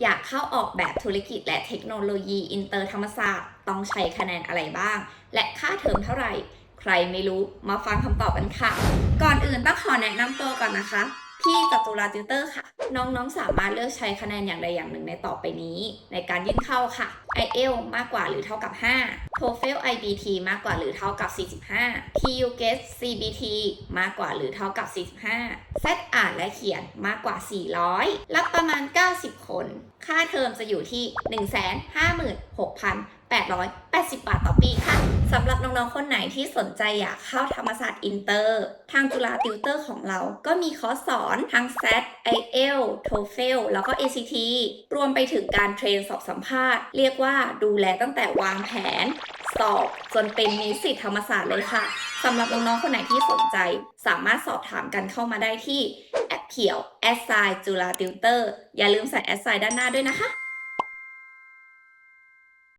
อยากเข้าออกแบบธุรกิจและเทคโนโลยีอินเตอร์ธรรมศาสตร์ ต้องใช้คะแนนอะไรบ้าง และค่าเทอมเท่าไหร่ ใครไม่รู้มาฟังคำตอบกันค่ะ ก่อนอื่นต้องขอแนะนำตัวก่อนนะคะ พี่จัตุราติวเตอร์ค่ะ น้องๆ สามารถเลือกใช้คะแนนอย่างใดอย่างหนึ่งในต่อไปนี้ ในการยื่นเข้าค่ะ IEL มากกว่าหรือเท่ากับ 5 TOEFL IBT มากกว่าหรือเท่ากับ 45 TU GET CBT มากกว่าหรือเท่ากับ 45 Z อ่านและเขียนมากกว่า 400 รับประมาณ 90 คน ค่าเทอมจะอยู่ที่ 880 บาทต่อปีค่ะสำหรับน้องๆ คนไหนที่สนใจอยากเข้าธรรมศาสตร์อินเตอร์ ทางจุฬาติวเตอร์ของเราก็มีคอร์สสอนทั้ง SAT IELTS TOEFL แล้วก็ ACT รวมไปถึงการเทรนสอบสัมภาษณ์ เรียกว่าดูแลตั้งแต่วางแผน สอบจนเป็นนิสิตธรรมศาสตร์เลยค่ะสำหรับน้องๆ คนไหนที่สนใจ สามารถสอบถามกันเข้ามาได้ที่แอดเขียวแอดไซจุฬาติวเตอร์อย่าลืมใส่แอดไซด้านหน้าด้วยนะคะ